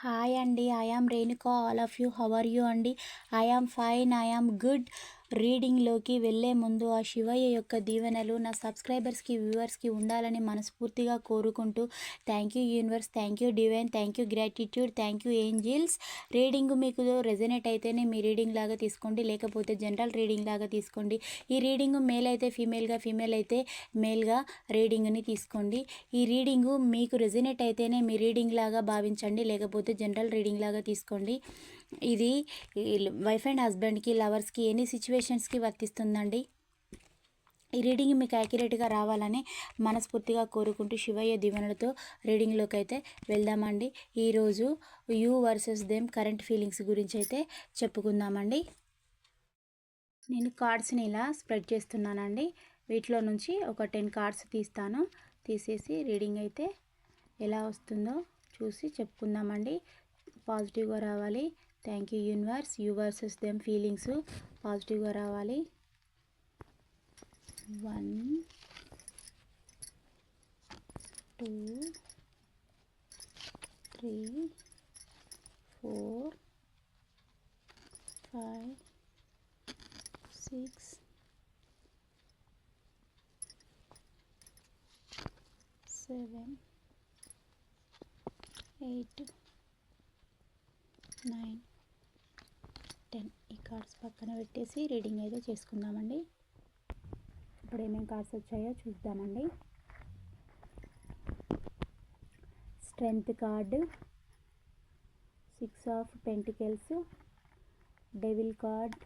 Hi అండి I am Renuka all of you how are you అండి I am fine I am good రీడింగ్లోకి వెళ్ళే ముందు ఆ శివయ్య యొక్క దీవెనలు నా సబ్స్క్రైబర్స్కి వ్యూవర్స్కి ఉండాలని మనస్ఫూర్తిగా కోరుకుంటూ thank you universe thank you divine thank you gratitude thank you angels. Reading మీకు రెజనేట్ అయితేనే మీ రీడింగ్ లాగా తీసుకోండి లేకపోతే జనరల్ రీడింగ్ లాగా తీసుకోండి. ఈ రీడింగ్ మేల్ అయితే ఫీమేల్గా ఫీమేల్ అయితే మేల్గా రీడింగ్ని తీసుకోండి. ఈ రీడింగు మీకు రెజనేట్ అయితేనే మీ రీడింగ్ లాగా భావించండి లేకపోతే జనరల్ రీడింగ్ లాగా తీసుకోండి. ఇది వైఫ్ అండ్ హస్బెండ్కి లవర్స్కి ఎనీ సిచ్యువేషన్స్కి వర్తిస్తుందండి? ఈ రీడింగ్ మీకు యాక్యురేట్గా రావాలని మనస్ఫూర్తిగా కోరుకుంటూ శివయ్య దీవెనలతో రీడింగ్లోకి అయితే వెళ్దామండి. ఈరోజు you versus them current feelings గురించి అయితే చెప్పుకుందామండి. నేను కార్డ్స్ని ఇలా స్ప్రెడ్ చేస్తున్నానండి. వీటిలో నుంచి ఒక టెన్ కార్డ్స్ తీస్తాను. తీసేసి రీడింగ్ అయితే ఎలా వస్తుందో చూసి చెప్పుకుందామండి. పాజిటివ్గా రావాలి. Thank you universe you versus them feelings పాజిటివ్గా రావాలి. One two three four five six seven eight nine ten ఈ కార్డ్స్ పక్కన పెట్టేసి రీడింగ్ అయితే చేసుకుందామండి. ఇప్పుడు ఏమేమి కార్డ్స్ వచ్చాయో చూద్దామండి. Strength card six of pentacles devil card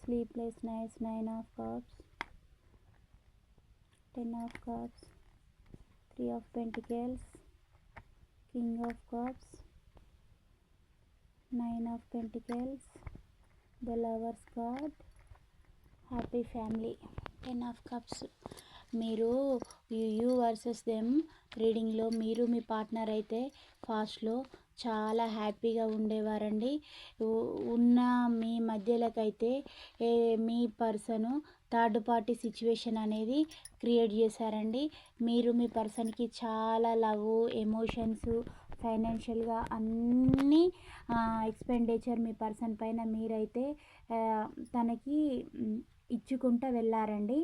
sleepless nights nine of cards ten of cards three of pentacles king of cards nine of pentacles the lovers god happy family ten of cups మీరు you versus them రీడింగ్లో మీరు మీ partner అయితే ఫాస్ట్లో చాలా హ్యాపీగా ఉండేవారండి. ఉన్న మీ మధ్యలోకైతే మీ పర్సను థర్డ్ పార్టీ సిచ్యువేషన్ అనేది క్రియేట్ చేశారండి. మీరు మీ పర్సన్కి చాలా లవ్ ఎమోషన్స్ ఫైనాన్షియల్గా అన్నీ ఎక్స్పెండిచర్ మీ పర్సన్ పైన మీరైతే తనకి ఇచ్చుకుంటూ వెళ్ళారండి.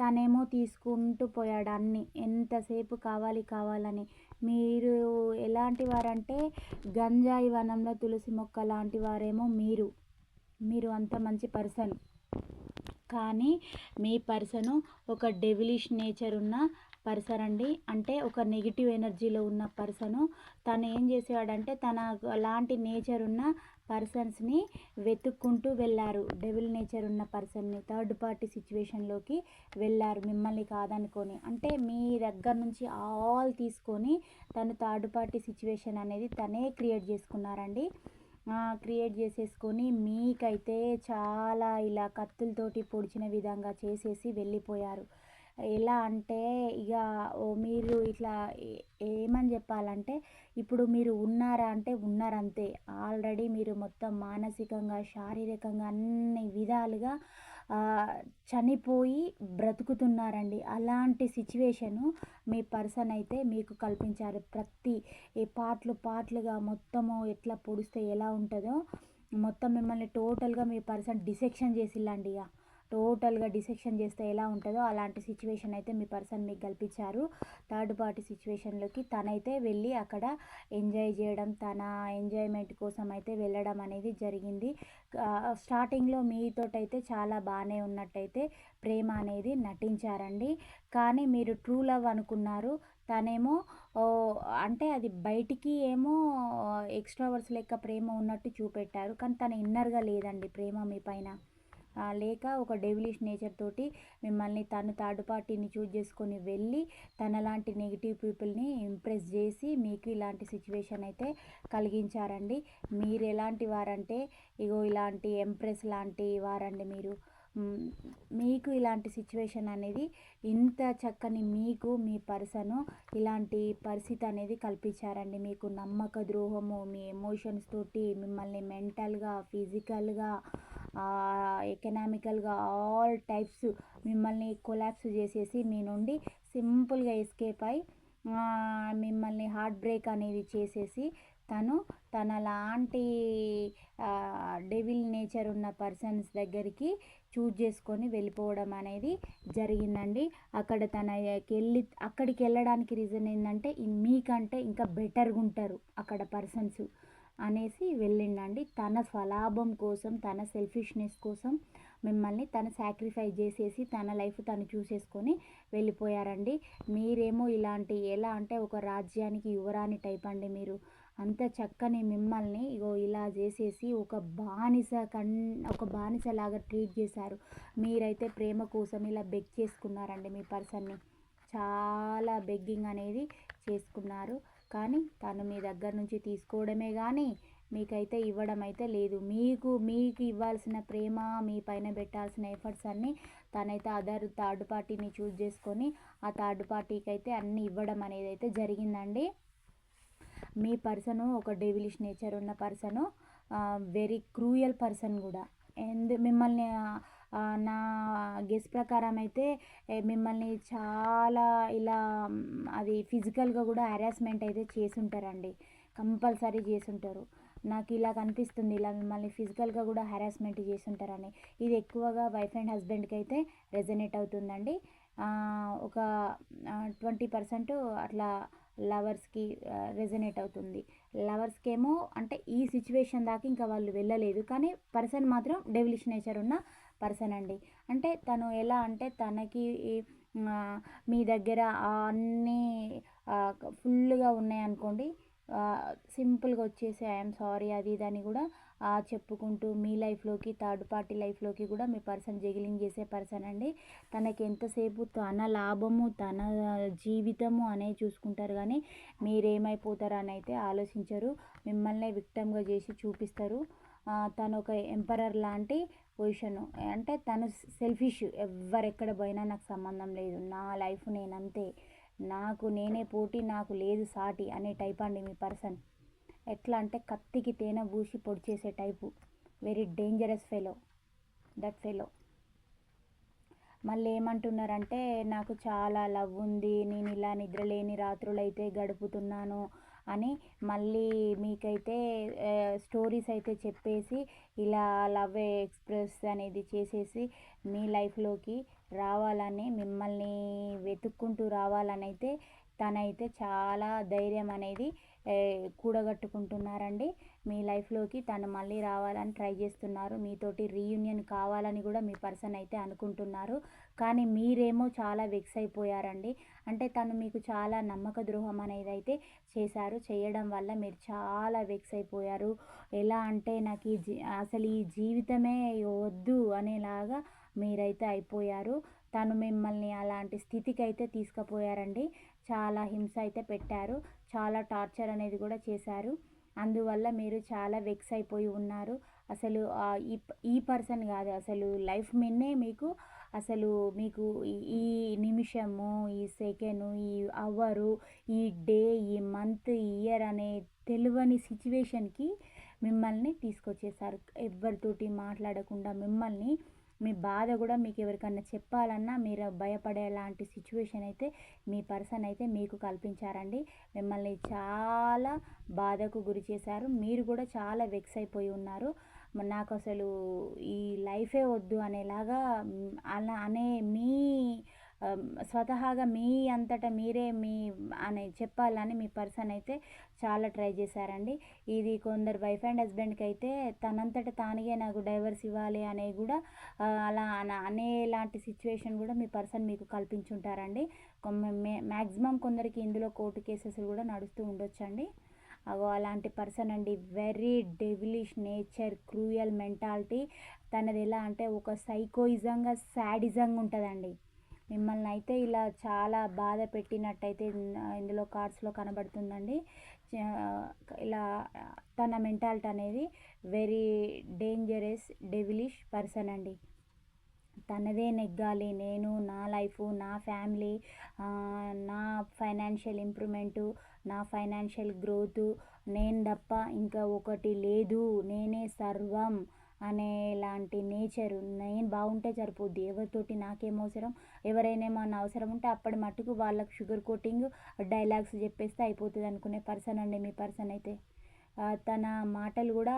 తనేమో తీసుకుంటూ పోయాడు అన్ని. ఎంతసేపు కావాలి కావాలని. మీరు ఎలాంటి వారంటే గంజాయి వనంలో తులసి మొక్క లాంటి వారేమో మీరు. మీరు అంత మంచి పర్సన్ కానీ మీ పర్సను ఒక డెవిలిష్ నేచర్ ఉన్న పర్సన్ అండి అంటే ఒక నెగిటివ్ ఎనర్జీలో ఉన్న పర్సను తను ఏం చేసేవాడంటే తన అలాంటి నేచర్ ఉన్న పర్సన్స్ని వెతుక్కుంటూ వెళ్ళారు. డెవిల్ నేచర్ ఉన్న పర్సన్ని థర్డ్ పార్టీ సిచ్యువేషన్లోకి వెళ్ళారు మిమ్మల్ని కాదనుకొని. అంటే మీ దగ్గర నుంచి ఆల్ తీసుకొని తను థర్డ్ పార్టీ సిచ్యువేషన్ అనేది తనే క్రియేట్ చేసుకున్నారండి. క్రియేట్ చేసేసుకొని మీకైతే చాలా ఇలా కత్తులతోటి పొడిచిన విధంగా చేసేసి వెళ్ళిపోయారు. ఎలా అంటే ఇక మీరు ఇట్లా ఏమని చెప్పాలంటే ఇప్పుడు మీరు ఉన్నారా అంటే ఉన్నారు అంతే ఆల్రెడీ మీరు మొత్తం మానసికంగా శారీరకంగా అన్ని విధాలుగా చనిపోయి బ్రతుకుతున్నారండి. అలాంటి సిచ్యువేషను మీ పర్సన్ అయితే మీకు కల్పించారు. ప్రతి ఈ పాటలు పాటలుగా మొత్తము ఎట్లా పొడిస్తే ఎలా ఉంటుందో మొత్తం మిమ్మల్ని టోటల్గా మీ పర్సన్ డిసెక్షన్ చేసిల్లండి ఇక టోటల్గా డిసెక్షన్ చేస్తే ఎలా ఉంటుందో అలాంటి సిచ్యువేషన్ అయితే మీ పర్సన్ మీకు కల్పించారు. థర్డ్ పార్టీ సిచ్యువేషన్లోకి తనైతే వెళ్ళి అక్కడ ఎంజాయ్ చేయడం తన ఎంజాయ్మెంట్ కోసం అయితే వెళ్ళడం అనేది జరిగింది. స్టార్టింగ్లో మీతోటైతే చాలా బాగానే ఉన్నట్టయితే ప్రేమ అనేది నటించారండి. కానీ మీరు ట్రూ లవ్ అనుకున్నారు. తనేమో అంటే అది బయటికి ఏమో ఎక్స్ట్రావర్స్ లెక్క ప్రేమ ఉన్నట్టు చూపెట్టారు. కానీ తన ఇన్నర్గా లేదండి ప్రేమ మీ పైన. లేక ఒక డెవిలిష్ నేచర్ తోటి మిమ్మల్ని తను థర్డ్ పార్టీని చూజ్ చేసుకొని వెళ్ళి తనలాంటి నెగిటివ్ పీపుల్ని ఇంప్రెస్ చేసి మీకు ఇలాంటి సిచ్యువేషన్ అయితే కలిగించారండి. మీరు ఎలాంటి వారంటే ఇగో ఇలాంటి ఎంప్రెస్ లాంటి వారండి మీరు. మీకు ఇలాంటి సిచ్యువేషన్ అనేది ఇంత చక్కని మీకు మీ పర్సను ఇలాంటి పరిస్థితి అనేది కల్పించారండి. మీకు నమ్మక ద్రోహము మీ ఎమోషన్స్ తోటి మిమ్మల్ని మెంటల్గా ఫిజికల్గా ఎకనామికల్గా ఆల్ టైప్స్ మిమ్మల్ని కొలాప్స్ చేసేసి మీ నుండి సింపుల్గా ఎస్కేప్ అయి మిమ్మల్ని హార్ట్ బ్రేక్ అనేది చేసేసి తను తన లాంటి డెవిల్ నేచర్ ఉన్న పర్సన్స్ దగ్గరికి చూజ్ చేసుకొని వెళ్ళిపోవడం అనేది జరిగిందండి. అక్కడ తనకి వెళ్ళి అక్కడికి వెళ్ళడానికి రీజన్ ఏంటంటే మీకంటే ఇంకా బెటర్గా ఉంటారు అక్కడ పర్సన్స్. అనేసి వెళ్ళిండండి. తన స్వలాభం కోసం తన సెల్ఫిష్నెస్ కోసం మిమ్మల్ని తను సాక్రిఫైస్ చేసేసి తన లైఫ్ తను చూసేసుకొని వెళ్ళిపోయారండి. మీరేమో ఇలాంటి ఎలా అంటే ఒక రాజ్యానికి యువరాణి టైప్ అండి మీరు. అంత చక్కని మిమ్మల్ని ఇగో ఇలా చేసేసి ఒక బానిస కన్ ఒక బానిసలాగా ట్రీట్ చేశారు. మీరైతే ప్రేమ కోసం ఇలా బెగ్ చేసుకున్నారండి మీ పర్సన్ని చాలా బెగ్గింగ్ అనేది చేసుకున్నారు. కానీ తను మీ దగ్గర నుంచి తీసుకోవడమే కానీ మీకైతే ఇవ్వడం అయితే లేదు. మీకు మీకు ఇవ్వాల్సిన ప్రేమ మీ పైన పెట్టాల్సిన ఎఫర్ట్స్ అన్నీ తనైతే అదర్ థర్డ్ పార్టీని చూజ్ చేసుకొని ఆ థర్డ్ పార్టీకి అయితే అన్నీ ఇవ్వడం అనేది అయితే జరిగిందండి. మీ పర్సను ఒక డెవిలిష్ నేచర్ ఉన్న పర్సను వెరీ క్రూయల్ పర్సన్ కూడా. ఎందు మిమ్మల్ని నా గెస్ ప్రకారం అయితే మిమ్మల్ని చాలా ఇలా అది ఫిజికల్గా కూడా హెరాస్మెంట్ అయితే చేసి ఉంటారండి కంపల్సరీ చేసి ఉంటారు నాకు ఇలా కనిపిస్తుంది ఇలా మిమ్మల్ని ఫిజికల్గా కూడా హెరాస్మెంట్ చేసి ఉంటారని ఇది ఎక్కువగా వైఫ్ అండ్ హస్బెండ్కి అయితే రెజనేట్ అవుతుందండి. ఒక ట్వంటీ పర్సెంట్ అట్లా లవర్స్కి రెజనేట్ అవుతుంది. లవర్స్కి ఏమో అంటే ఈ సిచ్యువేషన్ దాకా ఇంకా వాళ్ళు వెళ్ళలేదు. కానీ పర్సన్ మాత్రం డెవిలిష్ నేచర్ ఉన్న పర్సన్ అండి. అంటే తను ఎలా అంటే తనకి మీ దగ్గర అన్నీ ఫుల్గా ఉన్నాయనుకోండి సింపుల్గా వచ్చేసి ఐఎమ్ సారీ అది ఇది అని కూడా చెప్పుకుంటూ మీ లైఫ్లోకి థర్డ్ పార్టీ లైఫ్లోకి కూడా మీ పర్సన్ జగిలింగ్ చేసే పర్సన్ అండి. తనకి ఎంతసేపు తన లాభము తన జీవితము అనే చూసుకుంటారు కానీ మీరేమైపోతారు అని అయితే ఆలోచించరు. మిమ్మల్ని విక్టమ్గా చేసి చూపిస్తారు. తను ఒక ఎంపరర్ లాంటి పొజిషన్. అంటే తను సెల్ఫిష్. ఎవరెక్కడ పోయినా నాకు సంబంధం లేదు. నా లైఫ్ నేనంతే. నాకు నేనే పోటీ నాకు లేదు సాటి అనే టైప్ అండి మీ పర్సన్. ఎట్లా అంటే కత్తికి తేనె పూసి పొడి చేసే type. Very dangerous fellow. That fellow. మళ్ళీ ఏమంటున్నారంటే నాకు చాలా లవ్ ఉంది నేను ఇలా నిద్రలేని రాత్రులైతే గడుపుతున్నాను అని మళ్ళీ మీకైతే స్టోరీస్ అయితే చెప్పేసి ఇలా లవ్ ఎక్స్ప్రెస్ అనేది చేసేసి మీ లైఫ్లోకి రావాలని మిమ్మల్ని వెతుక్కుంటూ రావాలని అయితే తనైతే చాలా ధైర్యం అనేది కూడగట్టుకుంటున్నారండి. మీ లైఫ్లోకి తను మళ్ళీ రావాలని ట్రై చేస్తున్నారు. మీతోటి రీయూనియన్ కావాలని కూడా మీ పర్సన్ అయితే అనుకుంటున్నారు. కానీ మీరేమో చాలా వెక్స్ అయిపోయారండి. అంటే తను మీకు చాలా నమ్మక ద్రోహం అనేది అయితే చేశారు. చేయడం వల్ల మీరు చాలా వెక్స్ అయిపోయారు. ఎలా అంటే నాకు ఈ జీ అసలు ఈ జీవితమే వద్దు అనేలాగా మీరైతే అయిపోయారు. తను మిమ్మల్ని అలాంటి స్థితికి అయితే తీసుకుపోయారండి. చాలా హింస అయితే పెట్టారు. చాలా టార్చర్ అనేది కూడా చేశారు. అందువల్ల మీరు చాలా వెక్స్ అయిపోయి ఉన్నారు. అసలు ఈ ఈ పర్సన్ కాదు అసలు లైఫ్ మీదనే మీకు అసలు మీకు ఈ నిమిషము ఈ సెకండ్ ఈ అవరు ఈ డే ఈ మంత్ ఈ ఇయర్ అనే తెలియని సిచ్యువేషన్కి మిమ్మల్ని తీసుకొచ్చేసారు ఎవరితోటి మాట్లాడకుండా మిమ్మల్ని మీ బాధ కూడా మీకు ఎవరికన్నా చెప్పాలన్నా మీరు భయపడేలాంటి సిచ్యువేషన్ అయితే మీ పర్సన్ అయితే మీకు కల్పించారండి. మిమ్మల్ని చాలా బాధకు గురి చేశారు. మీరు కూడా చాలా వెక్స్ అయిపోయి ఉన్నారు. నాకు అసలు ఈ లైఫే వద్దు అనేలాగా అలా అనే మీ స్వతహాగా మీ అంతటా మీరే మీ అని చెప్పాలని మీ పర్సన్ అయితే చాలా ట్రై చేశారండి. ఇది కొందరు వైఫ్ అండ్ హస్బెండ్కి అయితే తనంతట తానుగే నాకు డైవర్స్ ఇవ్వాలి అనే కూడా అలా అనేలాంటి సిచ్యువేషన్ కూడా మీ పర్సన్ మీకు కల్పించుంటారండి. మ్యాక్సిమం కొందరికి ఇందులో కోర్టు కేసెస్ కూడా నడుస్తూ ఉండొచ్చండి. అగో అలాంటి పర్సన్ అండి. Very devilish nature cruel mentality. తనది ఎలా అంటే ఒక సైకోయిజంగా శాడిజంగా ఉంటుందండి. మిమ్మల్ని అయితే ఇలా చాలా బాధ పెట్టినట్టయితే ఇందులో కార్డ్స్లో కనబడుతుందండి. ఇలా తన మెంటాలిటీ అనేది వెరీ డేంజరస్ డెవిలిష్ పర్సన్ అండి. తనదే నెగ్గాలి. నేను నా లైఫ్ నా ఫ్యామిలీ నా ఫైనాన్షియల్ ఇంప్రూవ్మెంటు నా ఫైనాన్షియల్ గ్రోతు నేను తప్ప ఇంకా ఒకటి లేదు. నేనే సర్వం. అనే లాంటి నేచర్ నేను బాగుంటే సరిపోద్ది. ఎవరితోటి నాకేం అవసరం? ఎవరైనా ఏమన్నా అవసరం ఉంటే అప్పటి మట్టుకు వాళ్ళకి షుగర్ కోటింగ్ డైలాగ్స్ చెప్పేస్తే అయిపోతుంది అనుకునే పర్సన్ అండి మీ పర్సన్ అయితే. తన మాటలు కూడా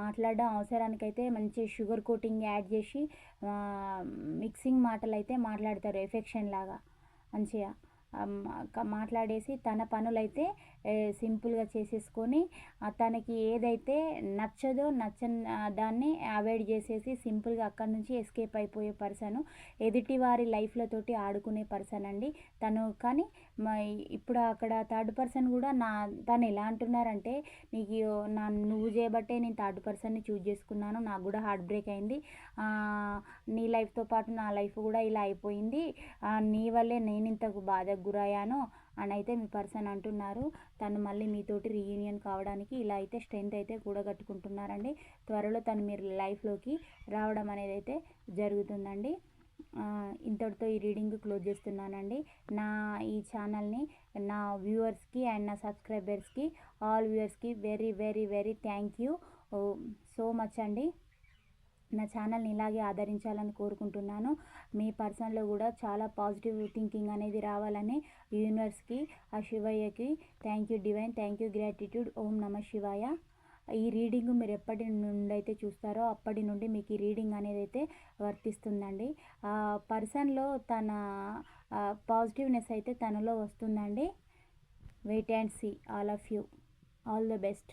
మాట్లాడడం అవసరానికైతే మంచి షుగర్ కోటింగ్ యాడ్ చేసి మిక్సింగ్ మాటలు అయితే మాట్లాడతారు ఎఫెక్షన్ లాగా. మంచిగా మాట్లాడేసి తన పనులైతే సింపుల్గా చేసేసుకొని తనకి ఏదైతే నచ్చదో నచ్చని దాన్ని అవాయిడ్ చేసేసి సింపుల్గా అక్కడి నుంచి ఎస్కేప్ అయిపోయే పర్సన్ ఎదుటి వారి లైఫ్లతోటి ఆడుకునే పర్సన్ అండి తను. కానీ ఇప్పుడు అక్కడ థర్డ్ పర్సన్ కూడా నా తను ఎలా అంటున్నారంటే నీకు నా నువ్వు చేయబట్టే నేను థర్డ్ పర్సన్ని చూజ్ చేసుకున్నాను నాకు కూడా హార్ట్ బ్రేక్ అయింది. నీ లైఫ్తో పాటు నా లైఫ్ కూడా ఇలా అయిపోయింది. నీ వల్లే నేను ఇంతకు బాధకు గురయ్యాను. అని అయితే మీ పర్సన్ అంటున్నారు తను మళ్ళీ మీతోటి రీయూనియన్ కావడానికి ఇలా అయితే స్ట్రెంత్ అయితే కూడగట్టుకుంటున్నారండి. త్వరలో తను మీరు లైఫ్లోకి రావడం అనేది అయితే జరుగుతుందండి. ఇంతటితో ఈ రీడింగ్ క్లోజ్ చేస్తున్నానండి. నా ఈ ఛానల్ని నా వ్యూవర్స్కి అండ్ నా సబ్స్క్రైబర్స్కి ఆల్ వ్యూవర్స్కి very very very thank you so much అండి. నా ఛానల్ని ఇలాగే ఆదరించాలని కోరుకుంటున్నాను. మీ పర్సన్లో కూడా చాలా పాజిటివ్ థింకింగ్ అనేది రావాలని యూనివర్స్కి ఆ శివయ్యకి thank you divine thank you gratitude. ఓం నమ శివాయ. ఈ రీడింగ్ మీరు ఎప్పటి నుండి అయితే చూస్తారో అప్పటి నుండి మీకు ఈ రీడింగ్ అనేది అయితే వర్తిస్తుందండి. ఆ పర్సన్లో తన పాజిటివ్నెస్ అయితే తనలో వస్తుందండి. Wait and see all of you. All the best.